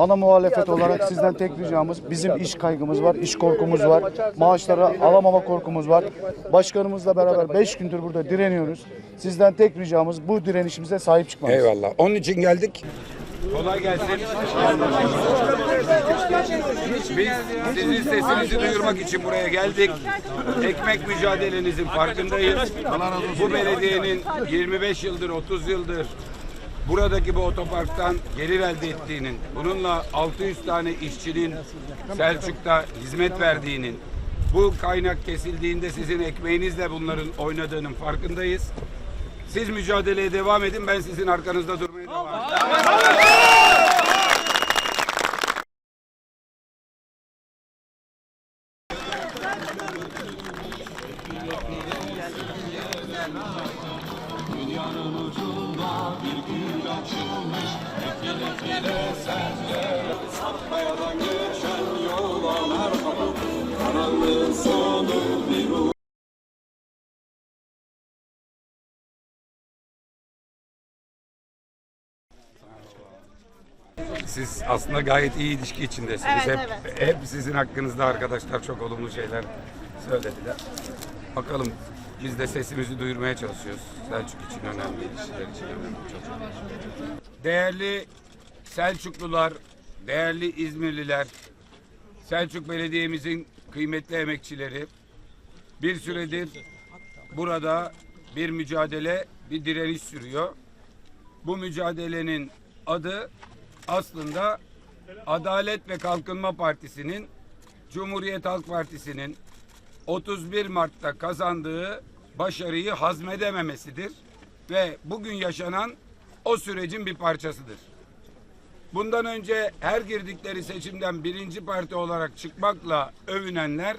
Ana muhalefet olarak sizden tek ricamız bizim iş kaygımız var, iş korkumuz var, maaşları alamama korkumuz var. Başkanımızla beraber 5 gündür burada direniyoruz. Sizden tek ricamız bu direnişimize sahip çıkmanız. Eyvallah. Onun için geldik. Kolay gelsin. Biz sizin sesinizi duyurmak için buraya geldik. Ekmek mücadelenizin farkındayız. Bu belediyenin 25 yıldır, 30 yıldır buradaki bu otoparktan gelir elde ettiğinin, bununla 600 tane işçinin Selçuk'ta hizmet verdiğinin, bu kaynak kesildiğinde sizin ekmeğinizle bunların oynadığının farkındayız. Siz mücadeleye devam edin. Ben sizin arkanızda durmaya devam edeceğim. Siz aslında gayet iyi ilişki içindesiniz. Evet, hep, hep sizin hakkınızda arkadaşlar çok olumlu şeyler söylediler. Bakalım biz de sesimizi duyurmaya çalışıyoruz. Selçuk için önemli, ilişkiler için önemli. Çok. Değerli Selçuklular, değerli İzmirliler, Selçuk Belediye'mizin kıymetli emekçileri bir süredir burada bir mücadele, bir direniş sürüyor. Bu mücadelenin adı aslında Adalet ve Kalkınma Partisi'nin Cumhuriyet Halk Partisi'nin 31 Mart'ta kazandığı başarıyı hazmedememesidir ve bugün yaşanan o sürecin bir parçasıdır. Bundan önce her girdikleri seçimden birinci parti olarak çıkmakla övünenler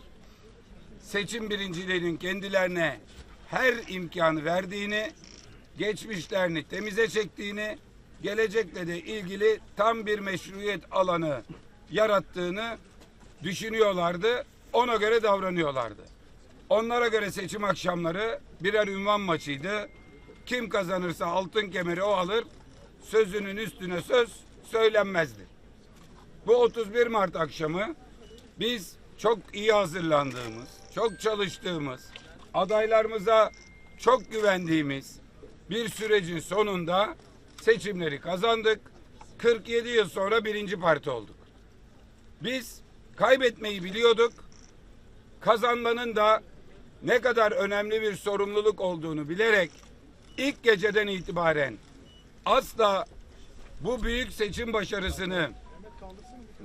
seçim birincilerinin kendilerine her imkanı verdiğini, geçmişlerini temize çektiğini, gelecekle de ilgili tam bir meşruiyet alanı yarattığını düşünüyorlardı. Ona göre davranıyorlardı. Onlara göre seçim akşamları birer ünvan maçıydı. Kim kazanırsa altın kemeri o alır. Sözünün üstüne söz söylenmezdi. Bu 31 Mart akşamı biz çok iyi hazırlandığımız, çok çalıştığımız, adaylarımıza çok güvendiğimiz bir sürecin sonunda seçimleri kazandık. 47 yıl sonra birinci parti olduk. Biz kaybetmeyi biliyorduk. Kazanmanın da ne kadar önemli bir sorumluluk olduğunu bilerek ilk geceden itibaren asla bu büyük seçim başarısını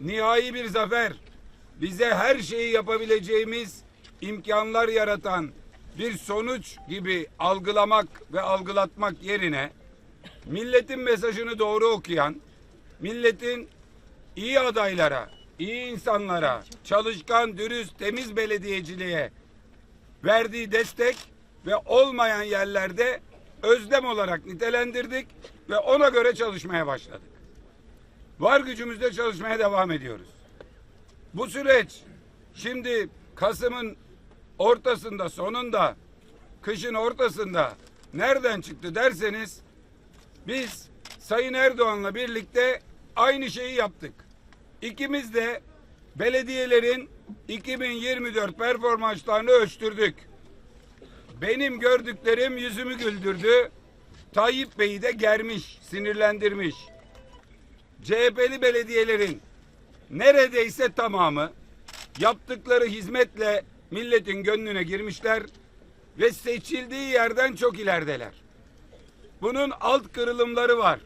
nihai bir zafer bize her şeyi yapabileceğimiz imkanlar yaratan bir sonuç gibi algılamak ve algılatmak yerine milletin mesajını doğru okuyan, milletin iyi adaylara, iyi insanlara, çalışkan, dürüst, temiz belediyeciliğe verdiği destek ve olmayan yerlerde özlem olarak nitelendirdik ve ona göre çalışmaya başladık. Var gücümüzle çalışmaya devam ediyoruz. Bu süreç şimdi Kasım'ın ortasında, sonunda, kışın ortasında nereden çıktı derseniz biz Sayın Erdoğan'la birlikte aynı şeyi yaptık. İkimiz de belediyelerin 2024 performanslarını ölçtürdük. Benim gördüklerim yüzümü güldürdü. Tayyip Bey'i de germiş, sinirlendirmiş. CHP'li belediyelerin neredeyse tamamı yaptıkları hizmetle milletin gönlüne girmişler ve seçildiği yerden çok ilerideler. Bunun alt kırılımları var.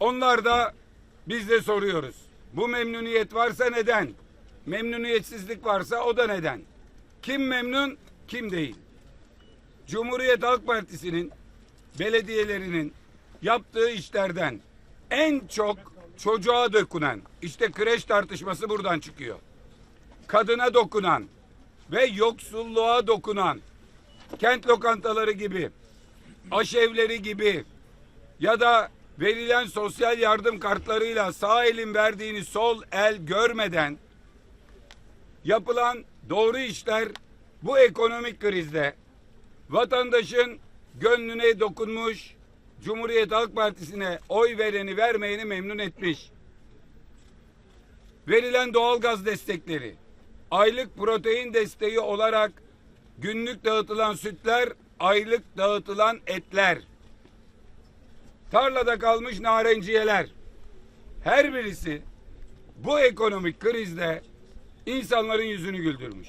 Onlar da biz de soruyoruz. Bu memnuniyet varsa neden? Memnuniyetsizlik varsa o da neden? Kim memnun, kim değil? Cumhuriyet Halk Partisi'nin belediyelerinin yaptığı işlerden en çok çocuğa dokunan, işte kreş tartışması buradan çıkıyor. Kadına dokunan ve yoksulluğa dokunan, kent lokantaları gibi, aşevleri gibi ya da verilen sosyal yardım kartlarıyla sağ elin verdiğini sol el görmeden yapılan doğru işler bu ekonomik krizde. Vatandaşın gönlüne dokunmuş, Cumhuriyet Halk Partisi'ne oy vereni vermeyeni memnun etmiş. verilen doğalgaz destekleri, aylık protein desteği olarak günlük dağıtılan sütler, aylık dağıtılan etler, tarlada kalmış narenciyeler, her birisi bu ekonomik krizde insanların yüzünü güldürmüş.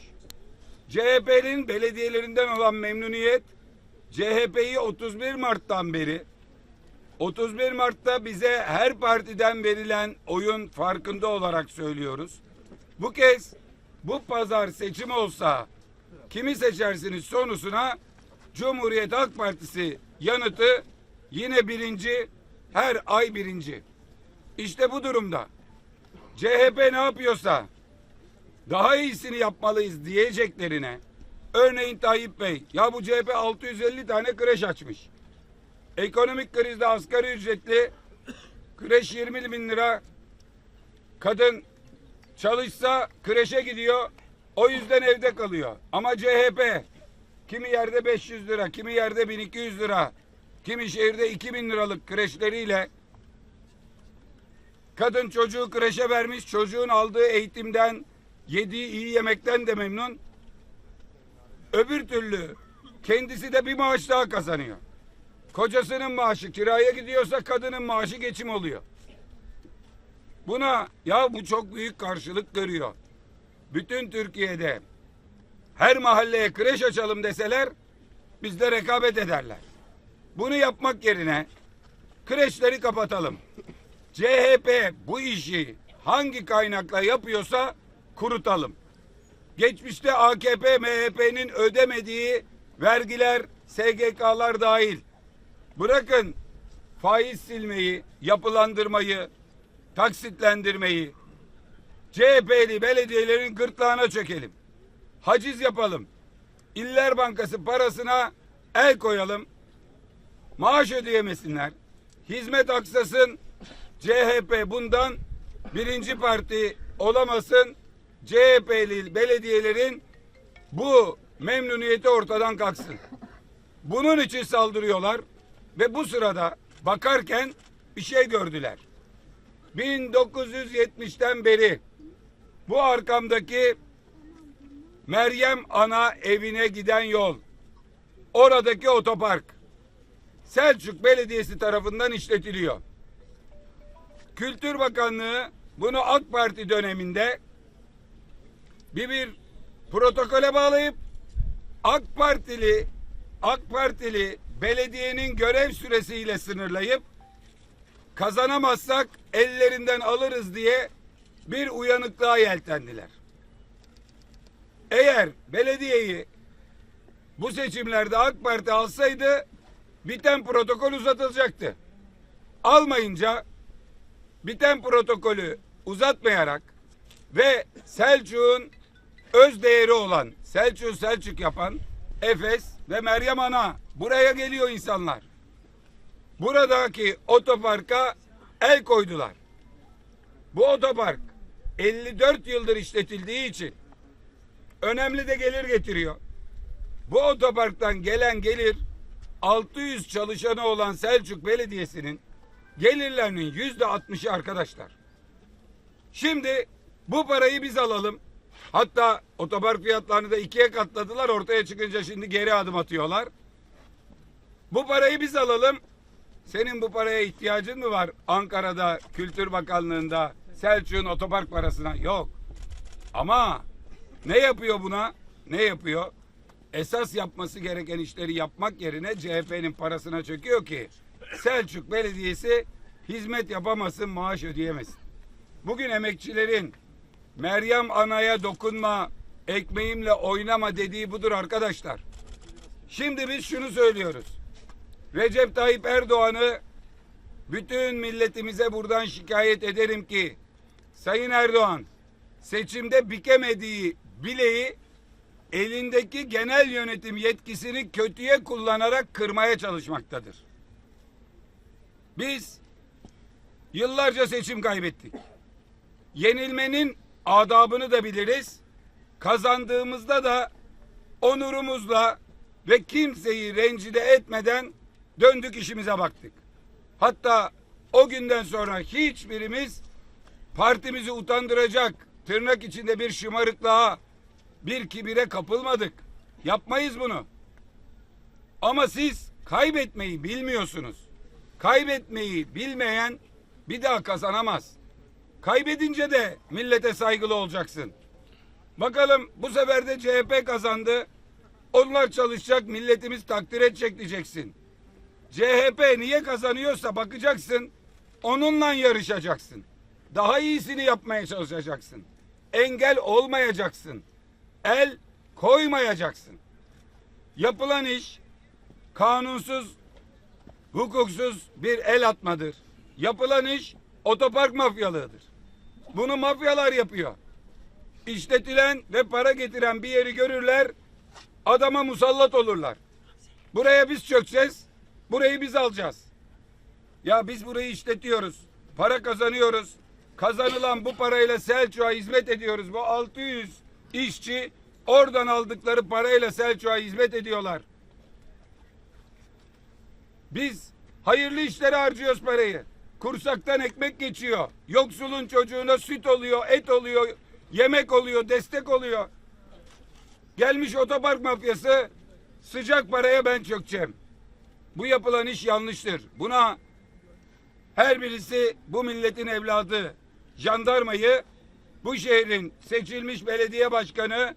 CHP'nin belediyelerinden olan memnuniyet CHP'yi 31 Mart'tan beri 31 Mart'ta bize her partiden verilen oyun farkında olarak söylüyoruz. Bu kez bu pazar seçim olsa kimi seçersiniz sorusuna Cumhuriyet Halk Partisi yanıtı yine birinci her ay birinci. İşte bu durumda CHP ne yapıyorsa daha iyisini yapmalıyız diyeceklerine örneğin Tayyip Bey ya bu CHP 650 tane kreş açmış. Ekonomik krizde asgari ücretli kreş 20 bin lira kadın çalışsa kreşe gidiyor o yüzden evde kalıyor. Ama CHP kimi yerde 500 lira kimi yerde 1200 lira kimi şehirde 2000 liralık kreşleriyle Kadın çocuğu kreşe vermiş, çocuğun aldığı eğitimden, yediği iyi yemekten de memnun. Öbür türlü kendisi de bir maaş daha kazanıyor. Kocasının maaşı kiraya gidiyorsa kadının maaşı geçim oluyor. Buna ya bu çok büyük karşılık görüyor. Bütün Türkiye'de her mahalleye kreş açalım deseler bizde rekabet ederler. Bunu yapmak yerine kreşleri kapatalım. CHP bu işi hangi kaynakla yapıyorsa kurutalım. Geçmişte AKP, MHP'nin ödemediği vergiler, SGK'lar dahil. Bırakın faiz silmeyi, yapılandırmayı, taksitlendirmeyi, CHP'li belediyelerin gırtlağına çökelim. Haciz yapalım. İller Bankası parasına el koyalım. Maaş ödeyemesinler. Hizmet aksasın. CHP bundan birinci parti olamasın. CHP'li belediyelerin bu memnuniyeti ortadan kalksın. Bunun için saldırıyorlar ve bu sırada bakarken bir şey gördüler. 1970'ten beri bu arkamdaki Meryem Ana evine giden yol, oradaki otopark Selçuk Belediyesi tarafından işletiliyor. Kültür Bakanlığı bunu AK Parti döneminde bir bir protokole bağlayıp AK Partili AK Partili belediyenin görev süresiyle sınırlayıp kazanamazsak ellerinden alırız diye bir uyanıklığa yeltendiler. Eğer belediyeyi bu seçimlerde AK Parti alsaydı biten protokol uzatılacaktı. Almayınca biten protokolü uzatmayarak ve Selçuk'un öz değeri olan Selçuk Selçuk yapan Efes ve Meryem Ana buraya geliyor insanlar. Buradaki otoparka el koydular. Bu otopark 54 yıldır işletildiği için önemli de gelir getiriyor. Bu otoparktan gelen gelir 600 çalışanı olan Selçuk Belediyesi'nin gelirlerinin yüzde altmışı arkadaşlar. Şimdi bu parayı biz alalım. Hatta otopark fiyatlarını da ikiye katladılar. Ortaya çıkınca şimdi geri adım atıyorlar. Bu parayı biz alalım. Senin bu paraya ihtiyacın mı var Ankara'da Kültür Bakanlığı'nda Selçuk'un otopark parasına? Yok. Ama ne yapıyor buna? Ne yapıyor? Esas yapması gereken işleri yapmak yerine CHP'nin parasına çöküyor ki Selçuk Belediyesi hizmet yapamasın, maaş ödeyemesin. Bugün emekçilerin Meryem Ana'ya dokunma, ekmeğimle oynama dediği budur arkadaşlar. Şimdi biz şunu söylüyoruz. Recep Tayyip Erdoğan'ı bütün milletimize buradan şikayet ederim ki Sayın Erdoğan seçimde bikemediği bileği elindeki genel yönetim yetkisini kötüye kullanarak kırmaya çalışmaktadır. Biz yıllarca seçim kaybettik. Yenilmenin adabını da biliriz. Kazandığımızda da onurumuzla ve kimseyi rencide etmeden döndük işimize baktık. Hatta o günden sonra hiçbirimiz partimizi utandıracak tırnak içinde bir şımarıklığa, bir kibire kapılmadık. Yapmayız bunu. Ama siz kaybetmeyi bilmiyorsunuz. Kaybetmeyi bilmeyen bir daha kazanamaz. Kaybedince de millete saygılı olacaksın. Bakalım bu sefer de CHP kazandı. Onlar çalışacak, milletimiz takdir edecek diyeceksin. CHP niye kazanıyorsa bakacaksın, onunla yarışacaksın. Daha iyisini yapmaya çalışacaksın. Engel olmayacaksın. El koymayacaksın. Yapılan iş kanunsuz, hukuksuz bir el atmadır. Yapılan iş otopark mafyalığıdır. Bunu mafyalar yapıyor. İşletilen ve para getiren bir yeri görürler, adama musallat olurlar. Buraya biz çökeceğiz, burayı biz alacağız. Ya biz burayı işletiyoruz, para kazanıyoruz. Kazanılan bu parayla Selçuk'a hizmet ediyoruz. Bu 600 işçi oradan aldıkları parayla Selçuk'a hizmet ediyorlar. Biz hayırlı işlere harcıyoruz parayı. Kursaktan ekmek geçiyor. Yoksulun çocuğuna süt oluyor, et oluyor, yemek oluyor, destek oluyor. Gelmiş otopark mafyası sıcak paraya ben çökeceğim. Bu yapılan iş yanlıştır. Buna her birisi bu milletin evladı jandarmayı bu şehrin seçilmiş belediye başkanı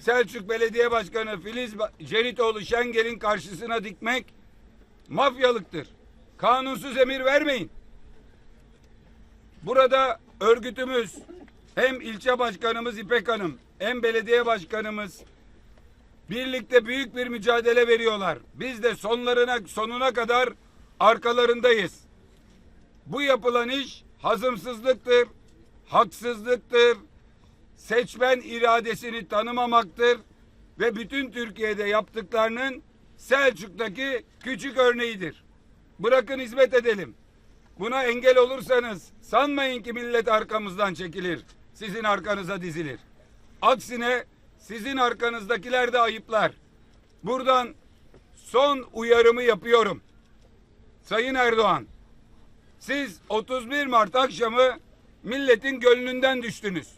Selçuk Belediye Başkanı Filiz Ceritoğlu Şengel'in karşısına dikmek mafyalıktır. Kanunsuz emir vermeyin. Burada örgütümüz hem ilçe başkanımız İpek Hanım hem belediye başkanımız birlikte büyük bir mücadele veriyorlar. Biz de sonlarına sonuna kadar arkalarındayız. Bu yapılan iş hazımsızlıktır, haksızlıktır, seçmen iradesini tanımamaktır ve bütün Türkiye'de yaptıklarının Selçuk'taki küçük örneğidir. Bırakın hizmet edelim. Buna engel olursanız sanmayın ki millet arkamızdan çekilir. Sizin arkanıza dizilir. Aksine sizin arkanızdakiler de ayıplar. Buradan son uyarımı yapıyorum. Sayın Erdoğan, siz 31 Mart akşamı milletin gönlünden düştünüz.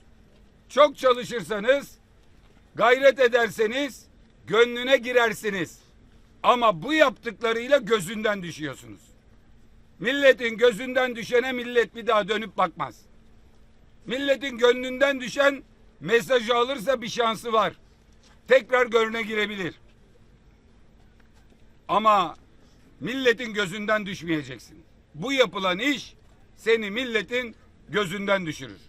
Çok çalışırsanız, gayret ederseniz gönlüne girersiniz. Ama bu yaptıklarıyla gözünden düşüyorsunuz. Milletin gözünden düşene millet bir daha dönüp bakmaz. Milletin gönlünden düşen mesajı alırsa bir şansı var. Tekrar gönlüne girebilir. Ama milletin gözünden düşmeyeceksin. Bu yapılan iş seni milletin gözünden düşürür.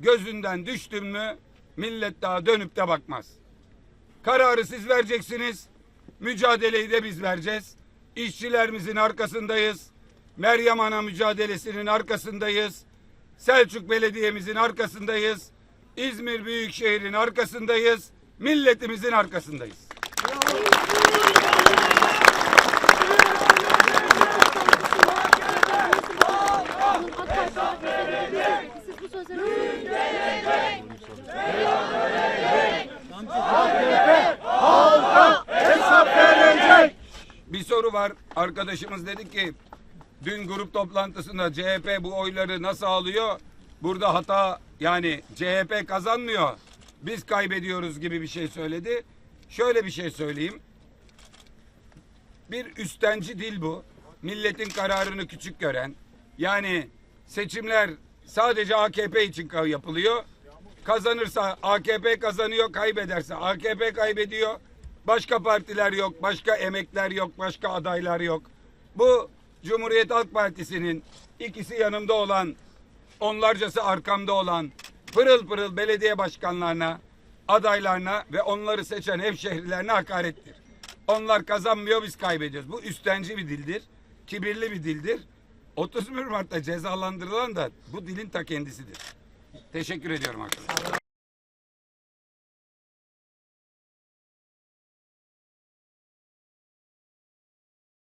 Gözünden düştün mü millet daha dönüp de bakmaz. Kararı siz vereceksiniz. Mücadeleyi de biz vereceğiz. İşçilerimizin arkasındayız. Meryem Ana mücadelesinin arkasındayız. Selçuk Belediye'mizin arkasındayız. İzmir Büyükşehir'in arkasındayız. Milletimizin arkasındayız. Bir soru var. Arkadaşımız dedi ki dün grup toplantısında CHP bu oyları nasıl alıyor? Burada hata yani CHP kazanmıyor. Biz kaybediyoruz gibi bir şey söyledi. Şöyle bir şey söyleyeyim. Bir üstenci dil bu. Milletin kararını küçük gören. Yani seçimler sadece AKP için yapılıyor. Kazanırsa AKP kazanıyor, kaybederse AKP kaybediyor. Başka partiler yok, başka emekler yok, başka adaylar yok. Bu Cumhuriyet Halk Partisi'nin ikisi yanımda olan, onlarcası arkamda olan pırıl pırıl belediye başkanlarına, adaylarına ve onları seçen hemşehrilerine hakarettir. Onlar kazanmıyor, biz kaybediyoruz. Bu üstenci bir dildir, kibirli bir dildir. 31 Mart'ta cezalandırılan da bu dilin ta kendisidir. Teşekkür ediyorum arkadaşlar.